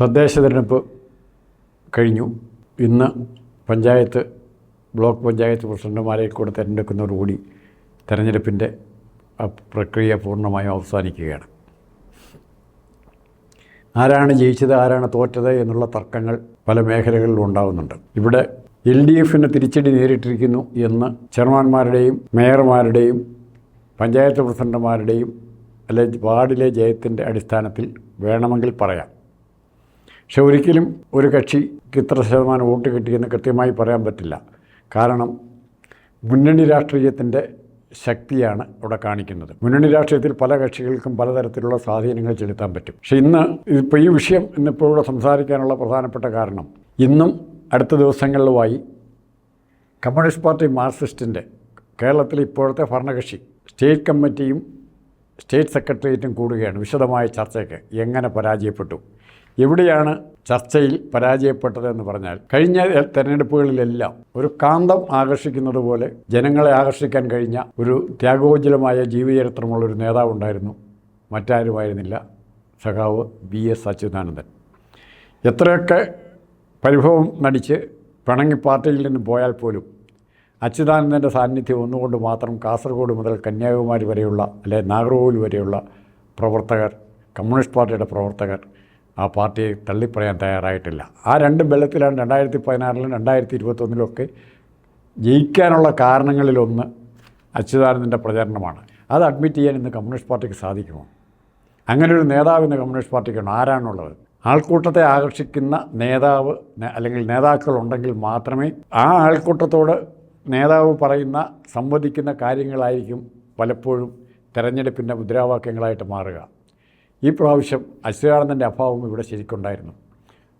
തദ്ദേശ തിരഞ്ഞെടുപ്പ് കഴിഞ്ഞു. ഇന്ന് പഞ്ചായത്ത് ബ്ലോക്ക് പഞ്ചായത്ത് പ്രസിഡന്റുമാരെ കൂടെ തിരഞ്ഞെടുക്കുന്നതോടുകൂടി തെരഞ്ഞെടുപ്പിന്റെ ആ പ്രക്രിയ പൂർണമായും അവസാനിക്കുകയാണ്. ആരാണ് ജയിച്ചത് ആരാണ് തോറ്റത് എന്നുള്ള തർക്കങ്ങൾ പല മേഖലകളിലും ഉണ്ടാകുന്നുണ്ട് ഇവിടെ എൽ ഡി എഫിന് തിരിച്ചടി നേരിട്ടിരിക്കുന്നു എന്ന് ചെയർമാൻമാരുടെയും മേയർമാരുടെയും പഞ്ചായത്ത് പ്രസിഡന്റുമാരുടെയും അല്ലെ വാർഡിലെ ജയത്തിന്റെ അടിസ്ഥാനത്തിൽ വേണമെങ്കിൽ പറയാം. പക്ഷെ ഒരിക്കലും ഒരു കക്ഷിക്ക് ഇത്ര ശതമാനം വോട്ട് കിട്ടിയെന്ന് കൃത്യമായി പറയാൻ പറ്റില്ല. കാരണം മുന്നണി രാഷ്ട്രീയത്തിന്റെ ശക്തിയാണ് അവിടെ കാണിക്കുന്നത്. മുന്നണി രാഷ്ട്രീയത്തിൽ പല കക്ഷികൾക്കും പലതരത്തിലുള്ള സ്വാധീനങ്ങൾ ചെലുത്താൻ പറ്റും. പക്ഷെ ഇന്ന് ഇപ്പോൾ ഈ വിഷയം ഇന്നിപ്പോൾ ഇവിടെ സംസാരിക്കാനുള്ള പ്രധാനപ്പെട്ട കാരണം ഇന്നും അടുത്ത ദിവസങ്ങളിലുമായി കമ്മ്യൂണിസ്റ്റ് പാർട്ടി മാർക്സിസ്റ്റിന്റെ കേരളത്തിലെ ഇപ്പോഴത്തെ ഭരണകക്ഷി സ്റ്റേറ്റ് കമ്മിറ്റിയും സ്റ്റേറ്റ് സെക്രട്ടേറിയറ്റും കൂടുകയാണ് വിശദമായ ചർച്ചയ്ക്ക് എങ്ങനെ പരാജയപ്പെട്ടു. എവിടെയാണ് ചർച്ചയിൽ പരാജയപ്പെട്ടതെന്ന് പറഞ്ഞാൽ കഴിഞ്ഞ തെരഞ്ഞെടുപ്പുകളിലെല്ലാം ഒരു കാന്തം ആകർഷിക്കുന്നത് പോലെ ജനങ്ങളെ ആകർഷിക്കാൻ കഴിഞ്ഞ ഒരു ത്യാഗോജ്വലമായ ജീവചരിത്രമുള്ള ഒരു നേതാവുണ്ടായിരുന്നു. മറ്റാരുമായിരുന്നില്ല. സഖാവ് ബി എസ് അച്യുതാനന്ദൻ. എത്രയൊക്കെ പരിഭവം നടിച്ച് പിണങ്ങി പാർട്ടിയിൽ നിന്ന് പോയാൽ പോലും അച്യുതാനന്ദന്റെ സാന്നിധ്യം ഒന്നുകൊണ്ട് മാത്രം കാസർഗോഡ് മുതൽ കന്യാകുമാരി വരെയുള്ള അല്ലെ നാഗർകോവിൽ വരെയുള്ള പ്രവർത്തകർ കമ്മ്യൂണിസ്റ്റ് പാർട്ടിയുടെ പ്രവർത്തകർ ആ പാർട്ടിയെ തള്ളിപ്പറയാൻ തയ്യാറായിട്ടില്ല. ആ രണ്ട് ബലത്തിലാണ് രണ്ടായിരത്തി പതിനാറിലും രണ്ടായിരത്തി ഇരുപത്തൊന്നിലൊക്കെ ജയിക്കാനുള്ള കാരണങ്ങളിലൊന്ന് അച്യുതാനന്ദന്റെ പ്രചരണമാണ്. അത് അഡ്മിറ്റ് ചെയ്യാൻ ഇന്ന് കമ്മ്യൂണിസ്റ്റ് പാർട്ടിക്ക് സാധിക്കുമോ? അങ്ങനെ ഒരു നേതാവ് ഇന്ന് കമ്മ്യൂണിസ്റ്റ് പാർട്ടിക്കാണ്. ആരാണുള്ളത്? ആൾക്കൂട്ടത്തെ ആകർഷിക്കുന്ന നേതാവ് അല്ലെങ്കിൽ നേതാക്കൾ ഉണ്ടെങ്കിൽ മാത്രമേ ആ ആൾക്കൂട്ടത്തോട് നേതാവ് പറയുന്ന സംവദിക്കുന്ന കാര്യങ്ങളായിരിക്കും പലപ്പോഴും തെരഞ്ഞെടുപ്പിന്റെ മുദ്രാവാക്യങ്ങളായിട്ട് മാറുക. ഈ പ്രാവശ്യം അച്യുതാനന്ദന്റെ അഭാവം ഇവിടെ ശരിക്കുണ്ടായിരുന്നു.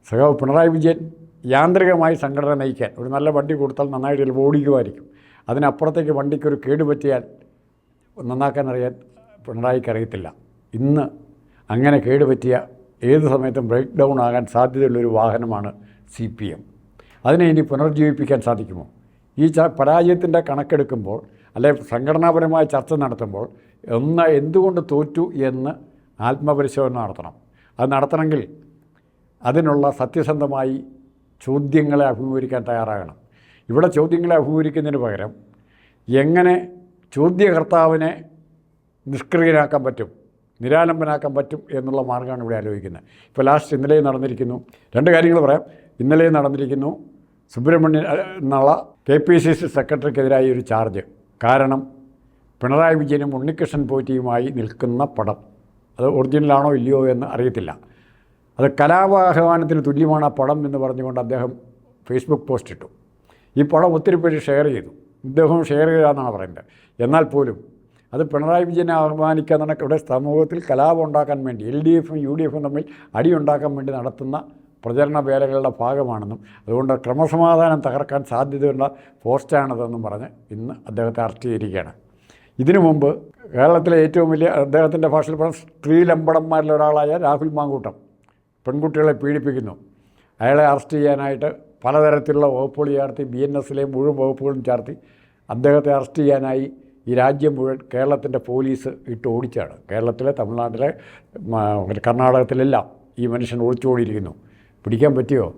സഖാവ് പിണറായി വിജയൻ യാന്ത്രികമായി സംഘടന നയിക്കാൻ ഒരു നല്ല വണ്ടി കൊടുത്താൽ നന്നായിട്ട് ചിലപ്പോൾ ഓടിക്കുമായിരിക്കും. അതിനപ്പുറത്തേക്ക് വണ്ടിക്കൊരു കേടുപറ്റിയാൽ നന്നാക്കാൻ അറിയാൻ പിണറായിക്ക് അറിയത്തില്ല. ഇന്ന് അങ്ങനെ കേടുപറ്റിയ ഏത് സമയത്തും ബ്രേക്ക് ഡൗൺ ആകാൻ സാധ്യതയുള്ളൊരു വാഹനമാണ് സി പി എം. അതിനെ ഇനി പുനർജീവിപ്പിക്കാൻ സാധിക്കുമോ? ഈ ച പരാജയത്തിന്റെ കണക്കെടുക്കുമ്പോൾ അല്ലെ സംഘടനാപരമായ ചർച്ച നടത്തുമ്പോൾ ഒന്ന് എന്തുകൊണ്ട് തോറ്റു എന്ന് ആത്മപരിശോധന നടത്തണം. അത് നടത്തണമെങ്കിൽ അതിനുള്ള സത്യസന്ധമായി ചോദ്യങ്ങളെ അഭിമുഖീകരിക്കാൻ തയ്യാറാകണം. ഇവിടെ ചോദ്യങ്ങളെ അഭിമുഖീകരിക്കുന്നതിന് പകരം എങ്ങനെ ചോദ്യകർത്താവിനെ നിഷ്ക്രിയനാക്കാൻ പറ്റും നിരാലംബനാക്കാൻ പറ്റും എന്നുള്ള മാർഗമാണ് ഇവിടെ ആലോചിക്കുന്നത്. ഇപ്പോൾ ലാസ്റ്റ് ഇന്നലെ നടന്നിരിക്കുന്നു. രണ്ട് കാര്യങ്ങൾ പറയാം. ഇന്നലെ നടന്നിരിക്കുന്നു. സുബ്രഹ്മണ്യൻ എന്നുള്ള കെ പി സി സി സെക്രട്ടറിക്കെതിരായ ഒരു ചാർജ്. കാരണം പിണറായി വിജയനും ഉണ്ണികൃഷ്ണൻ പോറ്റിയുമായി നിൽക്കുന്ന പടം. അത് ഒറിജിനലാണോ ഇല്ലയോ എന്ന് അറിയത്തില്ല. അത് കലാപാഹ്വാനത്തിന് തുല്യമാണ് ആ പടം എന്ന് പറഞ്ഞുകൊണ്ട് അദ്ദേഹം ഫേസ്ബുക്ക് പോസ്റ്റ് ഇട്ടു. ഈ പടം ഒത്തിരി പേര് ഷെയർ ചെയ്തു. ഇദ്ദേഹം ഷെയർ ചെയ്താന്നാണ് പറയുന്നത്. എന്നാൽ പോലും അത് പിണറായി വിജയനെ അപമാനിക്കുക എന്നൊക്കെ ഇവിടെ സമൂഹത്തിൽ കലാപം ഉണ്ടാക്കാൻ വേണ്ടി എൽ ഡി എഫും യു ഡി എഫും തമ്മിൽ അടി ഉണ്ടാക്കാൻ വേണ്ടി നടത്തുന്ന പ്രചരണ വേലകളുടെ ഭാഗമാണെന്നും അതുകൊണ്ട് ക്രമസമാധാനം തകർക്കാൻ സാധ്യതയുള്ള പോസ്റ്റാണിതെന്നും പറഞ്ഞ് ഇന്ന് അദ്ദേഹത്തെ അറസ്റ്റ് ചെയ്തിരിക്കുകയാണ്. ഇതിനു മുമ്പ് കേരളത്തിലെ ഏറ്റവും വലിയ അദ്ദേഹത്തിന്റെ ഭാഷയിൽ പറഞ്ഞ സ്ത്രീലമ്പടന്മാരിൽ ഒരാളായ രാഹുൽ മാങ്കൂട്ടം പെൺകുട്ടികളെ പീഡിപ്പിക്കുന്നു. അയാളെ അറസ്റ്റ് ചെയ്യാനായിട്ട് പലതരത്തിലുള്ള വകുപ്പുകൾ ചേർത്തി ബി എൻ എസിലെ മുഴുവൻ വകുപ്പുകളും ചേർത്തി അദ്ദേഹത്തെ അറസ്റ്റ് ചെയ്യാനായി ഈ രാജ്യം മുഴുവൻ കേരളത്തിന്റെ പോലീസ് ഇട്ട് ഓടിച്ചാണ്. കേരളത്തിലെ തമിഴ്നാട്ടിലെ കർണാടകത്തിലെല്ലാം ഈ മനുഷ്യൻ ഒളിച്ചോടിയിരിക്കുന്നു. പിടിക്കാൻ പറ്റിയോ?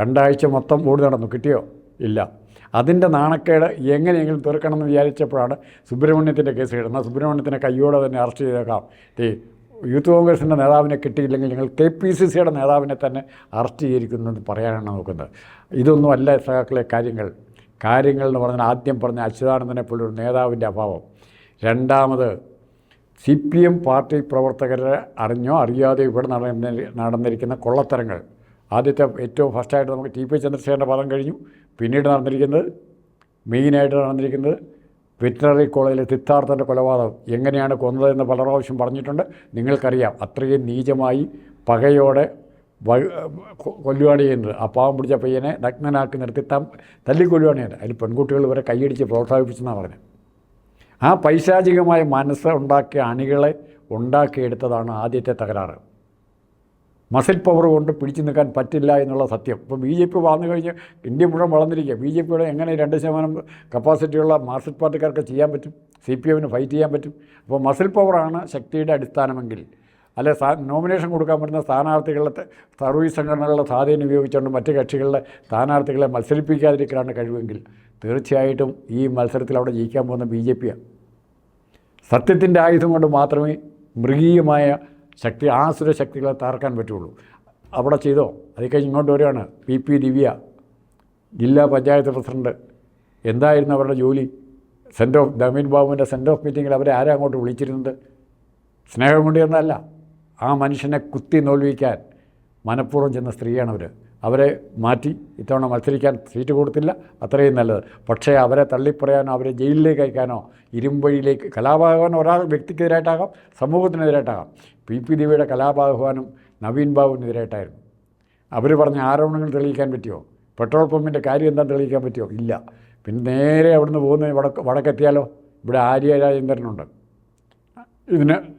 രണ്ടാഴ്ച മൊത്തം ഓടി നടന്നു. കിട്ടിയോ? ഇല്ല. അതിന്റെ നാണക്കേട് എങ്ങനെയെങ്കിലും തീർക്കണമെന്ന് വിചാരിച്ചപ്പോഴാണ് സുബ്രഹ്മണ്യത്തിന്റെ കേസ് കിട്ടുന്നത്. സുബ്രഹ്മണ്യത്തിനെ കയ്യോടെ തന്നെ അറസ്റ്റ് ചെയ്തേക്കാം. ഈ യൂത്ത് കോൺഗ്രസിന്റെ നേതാവിനെ കിട്ടിയില്ലെങ്കിൽ ഞങ്ങൾ കെ പി സി സിയുടെ നേതാവിനെ തന്നെ അറസ്റ്റ് ചെയ്തിരിക്കുന്നത് പറയാനാണ് നോക്കുന്നത്. ഇതൊന്നും അല്ല സഹാക്കളെ കാര്യങ്ങൾ. കാര്യങ്ങൾ എന്ന് പറഞ്ഞാൽ ആദ്യം പറഞ്ഞ അച്യുതാനന്ദനെ പോലൊരു നേതാവിന്റെ അഭാവം. രണ്ടാമത് സി പി എം പാർട്ടി പ്രവർത്തകരെ അറിഞ്ഞോ അറിയാതെ ഇവിടെ നടന്ന നടന്നിരിക്കുന്ന കൊള്ളത്തരങ്ങൾ. ആദ്യത്തെ ഏറ്റവും ഫസ്റ്റായിട്ട് നമുക്ക് ടി പി ചന്ദ്രശേഖരന്റെ പദം കഴിഞ്ഞു. പിന്നീട് നടന്നിരിക്കുന്നത് മെയിനായിട്ട് നടന്നിരിക്കുന്നത് വെറ്റിനറി കോളേജിലെ സിദ്ധാർത്ഥന്റെ കൊലപാതകം. എങ്ങനെയാണ് കൊന്നതെന്ന് പല പ്രാവശ്യം പറഞ്ഞിട്ടുണ്ട്. നിങ്ങൾക്കറിയാം അത്രയും നീചമായി പകയോടെ കൊല്ലുകയാണ് ചെയ്യുന്നത്. ആ പാവം പിടിച്ച പയ്യനെ നഗ്നനാക്കി നിർത്തി താൻ തല്ലിക്കൊല്ലുകയാണ് ചെയ്യുന്നത്. അതിൽ പെൺകുട്ടികൾ ഇവരെ കൈയടിച്ച് പ്രോത്സാഹിപ്പിച്ചെന്നാണ് പറഞ്ഞത്. ആ പൈശാചികമായ മനസ്സ് ഉണ്ടാക്കിയ അണികളെ ഉണ്ടാക്കിയെടുത്തതാണ് ആദ്യത്തെ തകരാറ്. മസിൽ പവർ കൊണ്ട് പിടിച്ചു നിൽക്കാൻ പറ്റില്ല എന്നുള്ള സത്യം. ഇപ്പോൾ ബി ജെ പി വന്നു കഴിഞ്ഞ് ഇന്ത്യ മുഴുവൻ വളർന്നിരിക്കുക. ബി ജെ പിയുടെ എങ്ങനെ രണ്ട് ശതമാനം കപ്പാസിറ്റിയുള്ള മാർക്സിസ്റ്റ് പാർട്ടിക്കാർക്ക് ചെയ്യാൻ പറ്റും? സി പി എമ്മിന് ഫൈറ്റ് ചെയ്യാൻ പറ്റും? അപ്പോൾ മസിൽ പവറാണ് ശക്തിയുടെ അടിസ്ഥാനമെങ്കിൽ. അല്ലെ നോമിനേഷൻ കൊടുക്കാൻ പറ്റുന്ന സ്ഥാനാർത്ഥികളുടെ സർവീസ് സംഘടനകളുടെ സ്വാധീനം ഉപയോഗിച്ചുകൊണ്ട് മറ്റ് കക്ഷികളുടെ സ്ഥാനാർത്ഥികളെ മത്സരിപ്പിക്കാതിരിക്കാനാണ് കഴിവെങ്കിൽ തീർച്ചയായിട്ടും ഈ മത്സരത്തിൽ അവിടെ ജയിക്കാൻ പോകുന്ന ബി ജെ പിയാണ് സത്യത്തിന്റെ ആയുധം കൊണ്ട് മാത്രമേ മൃഗീയമായ ശക്തി ആസുര ശക്തികളെ തകർക്കാൻ പറ്റുള്ളൂ. അവിടെ ചെയ്തോ? അത് കഴിഞ്ഞ് ഇങ്ങോട്ട് വരികയാണ്. പി പി ദിവ്യ ജില്ലാ പഞ്ചായത്ത് പ്രസിഡന്റ്. എന്തായിരുന്നു അവരുടെ ജോലി? സെന്റ് ഓഫ് ദമീൻ ബാബുവിന്റെ സെന്റ് ഓഫ് മീറ്റിങ്ങിൽ അവരെ ആരെ അങ്ങോട്ട് വിളിച്ചിരുന്നത്? സ്നേഹം കൊണ്ടിരുന്നതല്ല ആ മനുഷ്യനെ കുത്തി നോൽവിക്കാൻ മനഃപൂർവം ചെന്ന സ്ത്രീയാണ് അവർ അവരെ മാറ്റി ഇത്തവണ മത്സരിക്കാൻ സീറ്റ് കൊടുത്തില്ല. അത്രയും നല്ലത്. പക്ഷേ അവരെ തള്ളിപ്പറയാനോ അവരെ ജയിലിലേക്ക് അയക്കാനോ ഇരുമ്പഴിയിലേക്ക് കലാപാഹ്വാൻ ഒരാൾ വ്യക്തിക്കെതിരായിട്ടാകാം സമൂഹത്തിനെതിരായിട്ടാകാം. പി. പി. ദേവിയുടെ കലാപാഹ്വാനും നവീൻ ബാബുവിനെതിരായിട്ടായിരുന്നു. അവർ പറഞ്ഞ ആരോപണങ്ങൾ തെളിയിക്കാൻ പറ്റുമോ പെട്രോൾ പമ്പിന്റെ കാര്യം എന്താ തെളിയിക്കാൻ പറ്റുമോ ഇല്ല. പിന്നെ നേരെ അവിടുന്ന് പോകുന്ന വടക്ക് വടക്കെത്തിയാലോ? ഇവിടെ ആര്യ രാജേന്ദ്രനുണ്ട്. ഇതിന്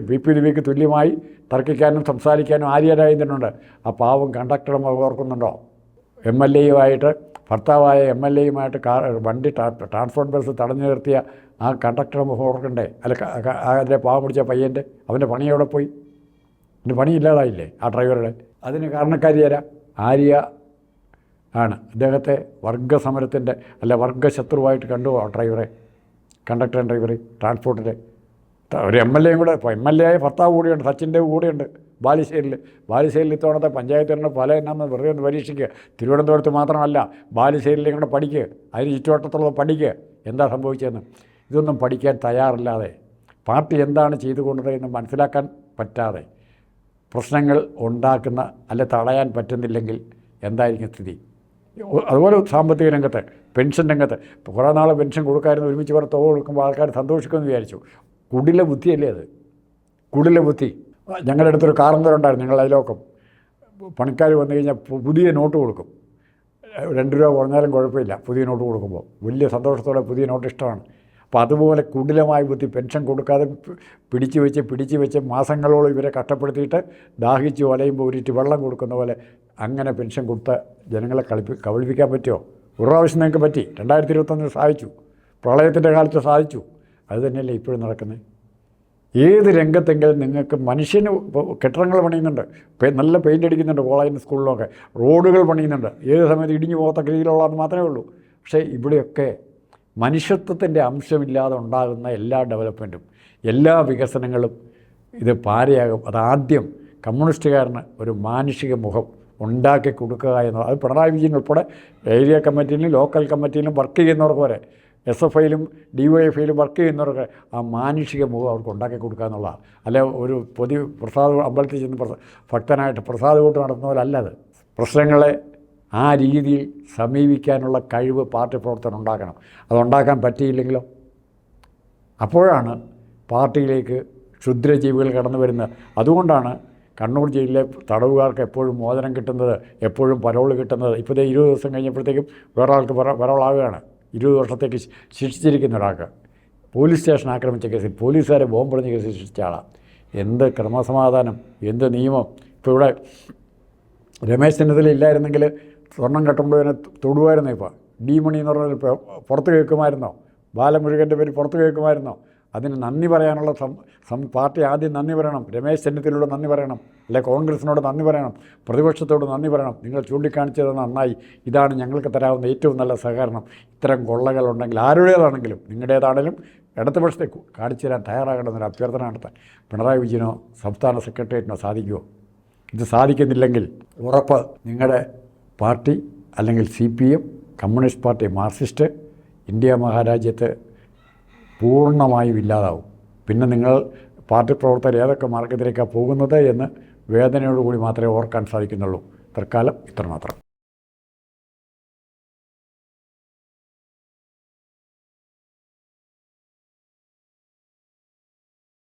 ബി പി ദേവിക്ക് തുല്യമായി തർക്കിക്കാനും സംസാരിക്കാനും ആര്യ രാജേന്ദ്രനുണ്ട്. ആ പാവം കണ്ടക്ടറും ഓർക്കുന്നുണ്ടോ? എം എൽ എയുമായിട്ട് ഭർത്താവായ എം എൽ എയുമായിട്ട് കാർ വണ്ടി ട്രാ- ട്രാൻസ്പോർട്ട് ബസ് തടഞ്ഞു നിർത്തിയ ആ കണ്ടക്ടർ ഓർക്കണ്ടേ? അല്ല അതിന്റെ പാവം പിടിച്ച പയ്യന്റെ അവന്റെ പണി എവിടെ പോയി? എന്റെ പണി ഇല്ലാതായില്ലേ ആ ഡ്രൈവറുടെ? അതിന് കാരണക്കാരി തരാം ആര്യ ആണ്. അദ്ദേഹത്തെ വർഗസമരത്തിന്റെ അല്ല വർഗശത്രുവായിട്ട് കണ്ടു ആ ഡ്രൈവറെ കണ്ടക്ടർ ഡ്രൈവറെ ട്രാൻസ്പോർട്ടിന്റെ ഒരു എം എൽ എയും കൂടെ ഇപ്പോൾ എം എൽ എ ആയ ഭർത്താവ് കൂടിയുണ്ട് സച്ചിന്റെ കൂടെയുണ്ട് ബാലുശ്ശേരിയിൽ ബാലുശ്ശേരിയിൽ ഇത്തവണത്തെ പഞ്ചായത്ത് തന്നെ പല എന്നാന്ന് വെറുതെ ഒന്ന് പരീക്ഷിക്കുക തിരുവനന്തപുരത്ത് മാത്രമല്ല ബാലുശ്ശേരിയിലും കൂടെ പഠിക്കുക അതിന് ചുറ്റുവട്ടത്തുള്ളത് പഠിക്കുക എന്താ സംഭവിച്ചതെന്ന്? ഇതൊന്നും പഠിക്കാൻ തയ്യാറില്ലാതെ. പാർട്ടി എന്താണ് ചെയ്തുകൊണ്ടത് എന്ന് മനസ്സിലാക്കാൻ പറ്റാതെ പ്രശ്നങ്ങൾ ഉണ്ടാക്കുന്ന അല്ലെ തടയാൻ പറ്റുന്നില്ലെങ്കിൽ എന്തായിരിക്കും സ്ഥിതി? അതുപോലെ സാമ്പത്തിക രംഗത്ത് പെൻഷൻ രംഗത്ത്. കുറേ നാൾ പെൻഷൻ കൊടുക്കാമായിരുന്നു ഒരുമിച്ച് കുറേ തുക കൊടുക്കുമ്പോൾ ആൾക്കാർ സന്തോഷിക്കുമെന്ന് വിചാരിച്ചു. കുടില ബുദ്ധിയല്ലേ അത്? കുടില ബുദ്ധി. ഞങ്ങളുടെ അടുത്തൊരു കാർന്നവരുണ്ടായിരുന്നു ഞങ്ങൾ അതിലൊക്കെ പണിക്കാർ വന്നു കഴിഞ്ഞാൽ പുതിയ നോട്ട് കൊടുക്കും. രണ്ട് രൂപ കുറഞ്ഞാലും കുഴപ്പമില്ല പുതിയ നോട്ട് കൊടുക്കുമ്പോൾ വലിയ സന്തോഷത്തോടെ പുതിയ നോട്ട് ഇഷ്ടമാണ്. അപ്പോൾ അതുപോലെ കുടിലമായ ബുദ്ധി പെൻഷൻ കൊടുക്കാതെ പിടിച്ചു വെച്ച് പിടിച്ചു വെച്ച് മാസങ്ങളോളം ഇവരെ കഷ്ടപ്പെടുത്തിയിട്ട് ദാഹിച്ച് വലയുമ്പോൾ ഒരിറ്റ് വെള്ളം കൊടുക്കുന്ന പോലെ അങ്ങനെ പെൻഷൻ കൊടുത്ത ജനങ്ങളെ കളിപ്പി കബളിപ്പിക്കാൻ പറ്റുമോ ഒരു പ്രാവശ്യം നിങ്ങൾക്ക് പറ്റി? രണ്ടായിരത്തി ഇരുപത്തൊന്നിൽ സാധിച്ചു പ്രളയത്തിന്റെ കാലത്ത് സാധിച്ചു അത് തന്നെയല്ലേ ഇപ്പോഴും നടക്കുന്നത്? ഏത് രംഗത്തെങ്കിലും നിങ്ങൾക്ക് മനുഷ്യന് കെട്ടിടങ്ങൾ പണിയുന്നുണ്ട്. നല്ല പെയിന്റ് അടിക്കുന്നുണ്ട് കോളേജിന്റെ സ്കൂളിലൊക്കെ. റോഡുകൾ പണിയുന്നുണ്ട്. ഏത് സമയത്ത് ഇടിഞ്ഞു പോകത്തക്ക രീതിയിലുള്ളതെന്ന് മാത്രമേ ഉള്ളൂ. പക്ഷേ ഇവിടെയൊക്കെ മനുഷ്യത്വത്തിന്റെ അംശമില്ലാതെ ഉണ്ടാകുന്ന എല്ലാ ഡെവലപ്മെന്റും എല്ലാ വികസനങ്ങളും ഇത് പാരയാകും. അതാദ്യം കമ്മ്യൂണിസ്റ്റുകാരന് ഒരു മാനുഷിക മുഖം ഉണ്ടാക്കി കൊടുക്കുക എന്നുള്ളത് അത് പിണറായി വിജയൻ ഉൾപ്പെടെ ഏരിയ കമ്മിറ്റിയിലും ലോക്കൽ കമ്മിറ്റിയിലും വർക്ക് ചെയ്യുന്നവർക്ക് വരെ എസ് എഫ് ഐയിലും ഡി വൈ എഫ് ഐയിലും വർക്ക് ചെയ്യുന്നവർക്ക് ആ മാനുഷിക മുഖം അവർക്ക് ഉണ്ടാക്കി കൊടുക്കുക എന്നുള്ളതാണ്. അല്ലെ ഒരു പൊതു പ്രസാദ് അമ്പലത്തിൽ ചെന്ന് ഭക്തനായിട്ട് പ്രസാദ് കൂട്ട് നടത്തുന്ന പോലെ അല്ല അത് പ്രശ്നങ്ങളെ ആ രീതിയിൽ സമീപിക്കാനുള്ള കഴിവ് പാർട്ടി പ്രവർത്തനം ഉണ്ടാക്കണം. അതുണ്ടാക്കാൻ പറ്റിയില്ലെങ്കിലോ? അപ്പോഴാണ് പാർട്ടിയിലേക്ക് ക്ഷുദ്രജീവികൾ കടന്നു വരുന്നത്. അതുകൊണ്ടാണ് കണ്ണൂർ ജില്ലയിലെ തടവുകാർക്ക് എപ്പോഴും മോചനം കിട്ടുന്നത് എപ്പോഴും പരോൾ കിട്ടുന്നത്. ഇപ്പോഴത്തെ ഇരുപത് ദിവസം കഴിഞ്ഞപ്പോഴത്തേക്കും വേറെ ആൾക്ക് പരോളാവുകയാണ് ഇരുപത് വർഷത്തേക്ക് ശിക്ഷിച്ചിരിക്കുന്ന ഒരാൾക്ക് പോലീസ് സ്റ്റേഷൻ ആക്രമിച്ച കേസിൽ പോലീസുകാരെ ബോംബെറിഞ്ഞ കേസിൽ ശിക്ഷിച്ച ആളാണ് എന്ത് ക്രമസമാധാനം എന്ത് നിയമം? ഇപ്പോൾ ഇവിടെ രമേശ് ചെന്നിത്തല ഇല്ലായിരുന്നെങ്കിൽ സ്വർണം കെട്ടുമ്പോൾ തന്നെ തൊടുമായിരുന്നു ഇപ്പോൾ ഡി മണി എന്ന് പറഞ്ഞൊരു പുറത്ത് കേൾക്കുമായിരുന്നോ? ബാലമുരുകന്റെ പേര് പുറത്ത് കേൾക്കുമായിരുന്നോ? അതിന് നന്ദി പറയാനുള്ള സം പാർട്ടി ആദ്യം നന്ദി പറയണം. രമേശ് ചെന്നിത്തലയോട് നന്ദി പറയണം. അല്ലെ കോൺഗ്രസിനോട് നന്ദി പറയണം. പ്രതിപക്ഷത്തോട് നന്ദി പറയണം. നിങ്ങൾ ചൂണ്ടിക്കാണിച്ചത് നന്നായി. ഇതാണ് ഞങ്ങൾക്ക് തരാവുന്ന ഏറ്റവും നല്ല സഹകരണം. ഇത്തരം കൊള്ളകളുണ്ടെങ്കിൽ ആരുടേതാണെങ്കിലും നിങ്ങളുടേതാണെങ്കിലും ഇടതുപക്ഷത്തെ കാണിച്ചു തരാൻ തയ്യാറാകണമെന്നൊരു അഭ്യർത്ഥന നടത്താൻ പിണറായി വിജയനോ സംസ്ഥാന സെക്രട്ടേറിയറ്റിനോ സാധിക്കുമോ? ഇത് സാധിക്കുന്നില്ലെങ്കിൽ ഉറപ്പ് നിങ്ങളുടെ പാർട്ടി അല്ലെങ്കിൽ C P M communist party marxist India മഹാരാജ്യത്ത് പൂർണമായും ഇല്ലാതാവും. പിന്നെ നിങ്ങൾ പാർട്ടി പ്രവർത്തകർ ഏതൊക്കെ മാർഗത്തിലേക്കാണ് പോകുന്നത് എന്ന് വേദനയോടുകൂടി മാത്രമേ ഓർക്കാൻ സാധിക്കുന്നുള്ളൂ. തൽക്കാലം ഇത്രമാത്രം.